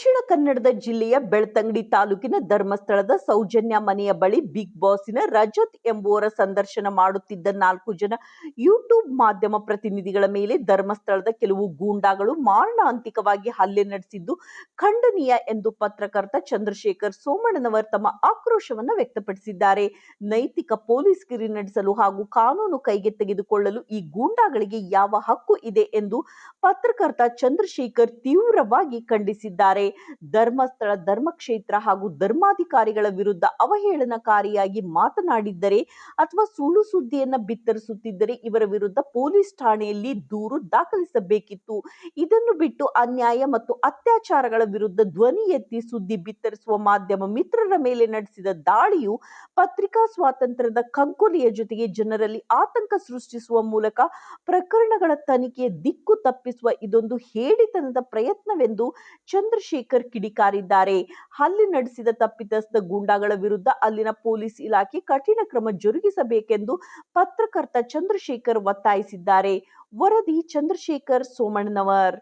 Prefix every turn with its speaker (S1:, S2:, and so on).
S1: ದಕ್ಷಿಣ ಕನ್ನಡದ ಜಿಲ್ಲೆಯ ಬೆಳ್ತಂಗಡಿ ತಾಲೂಕಿನ ಧರ್ಮಸ್ಥಳದ ಸೌಜನ್ಯ ಮನೆಯ ಬಳಿ ಬಿಗ್ ಬಾಸಿನ ರಜತ್ ಎಂಬುವರ ಸಂದರ್ಶನ ಮಾಡುತ್ತಿದ್ದ ನಾಲ್ಕು ಜನ ಯೂಟ್ಯೂಬ್ ಮಾಧ್ಯಮ ಪ್ರತಿನಿಧಿಗಳ ಮೇಲೆ ಧರ್ಮಸ್ಥಳದ ಕೆಲವು ಗೂಂಡಾಗಳು ಮಾರಣಾಂತಿಕವಾಗಿ ಹಲ್ಲೆ ನಡೆಸಿದ್ದು ಖಂಡನೀಯ ಎಂದು ಪತ್ರಕರ್ತ ಚಂದ್ರಶೇಖರ್ ಸೋಮಣ್ಣನವರ್ ತಮ್ಮ ಆಕ್ರೋಶವನ್ನು ವ್ಯಕ್ತಪಡಿಸಿದ್ದಾರೆ. ನೈತಿಕ ಪೊಲೀಸ್ ಗಿರಿ ನಡೆಸಲು ಹಾಗೂ ಕಾನೂನು ಕೈಗೆ ತೆಗೆದುಕೊಳ್ಳಲು ಈ ಗೂಂಡಾಗಳಿಗೆ ಯಾವ ಹಕ್ಕು ಇದೆ ಎಂದು ಪತ್ರಕರ್ತ ಚಂದ್ರಶೇಖರ್ ತೀವ್ರವಾಗಿ ಖಂಡಿಸಿದ್ದಾರೆ. ಧರ್ಮಸ್ಥಳ, ಧರ್ಮಕ್ಷೇತ್ರ ಹಾಗೂ ಧರ್ಮಾಧಿಕಾರಿಗಳ ವಿರುದ್ಧ ಅವಹೇಳನಕಾರಿಯಾಗಿ ಮಾತನಾಡಿದ್ದರೆ ಅಥವಾ ಸುಳ್ಳು ಸುದ್ದಿಯನ್ನು ಬಿತ್ತರಿಸುತ್ತಿದ್ದರೆ ಇವರ ವಿರುದ್ಧ ಪೊಲೀಸ್ ಠಾಣೆಯಲ್ಲಿ ದೂರು ದಾಖಲಿಸಬೇಕಿತ್ತು. ಇದನ್ನು ಬಿಟ್ಟು ಅನ್ಯಾಯ ಮತ್ತು ಅತ್ಯಾಚಾರಗಳ ವಿರುದ್ಧ ಧ್ವನಿ ಎತ್ತಿ ಸುದ್ದಿ ಬಿತ್ತರಿಸುವ ಮಾಧ್ಯಮ ಮಿತ್ರರ ಮೇಲೆ ನಡೆಸಿದ ದಾಳಿಯು ಪತ್ರಿಕಾ ಸ್ವಾತಂತ್ರ್ಯದ ಕಂಕುಲಿಯ ಜೊತೆಗೆ ಜನರಲ್ಲಿ ಆತಂಕ ಸೃಷ್ಟಿಸುವ ಮೂಲಕ ಪ್ರಕರಣಗಳ ತನಿಖೆಯ ದಿಕ್ಕು ತಪ್ಪಿಸುವ ಇದೊಂದು ಹೇಡಿತನದ ಪ್ರಯತ್ನವೆಂದು ಚಂದ್ರಶೇಖರ್ ಕಿಡಿಕಾರಿದ್ದಾರೆ. ಹಲ್ಲೆ ನಡೆಸಿದ ತಪ್ಪಿತಸ್ಥ ಗೂಂಡಾಗಳ ವಿರುದ್ಧ ಅಲ್ಲಿನ ಪೊಲೀಸ್ ಇಲಾಖೆ ಕಠಿಣ ಕ್ರಮ ಜರುಗಿಸಬೇಕೆಂದು ಪತ್ರಕರ್ತ ಚಂದ್ರಶೇಖರ್ ಒತ್ತಾಯಿಸಿದ್ದಾರೆ. ವರದಿ ಚಂದ್ರಶೇಖರ್ ಸೋಮಣ್ಣನವರ್.